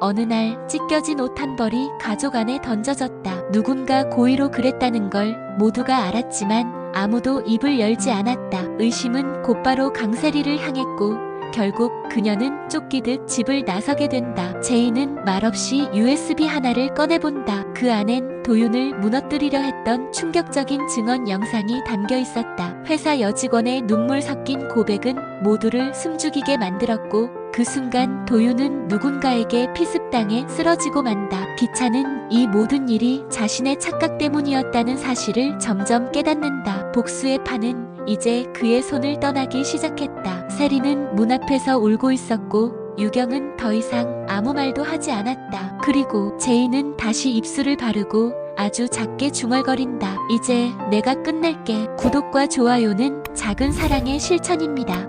어느 날 찢겨진 옷 한 벌이 가족 안에 던져졌다. 누군가 고의로 그랬다는 걸 모두가 알았지만 아무도 입을 열지 않았다. 의심은 곧바로 강세리를 향했고 결국 그녀는 쫓기듯 집을 나서게 된다. 제이는 말없이 USB 하나를 꺼내본다. 그 안엔 도윤을 무너뜨리려 했던 충격적인 증언 영상이 담겨 있었다. 회사 여직원의 눈물 섞인 고백은 모두를 숨죽이게 만들었고 그 순간 도윤은 누군가에게 피습당해 쓰러지고 만다. 기차는 이 모든 일이 자신의 착각 때문이었다는 사실을 점점 깨닫는다. 복수의 판은 이제 그의 손을 떠나기 시작했다. 세리는 문 앞에서 울고 있었고 유경은 더 이상 아무 말도 하지 않았다. 그리고 제이는 다시 입술을 바르고 아주 작게 중얼거린다. 이제 내가 끝낼게. 구독과 좋아요는 작은 사랑의 실천입니다.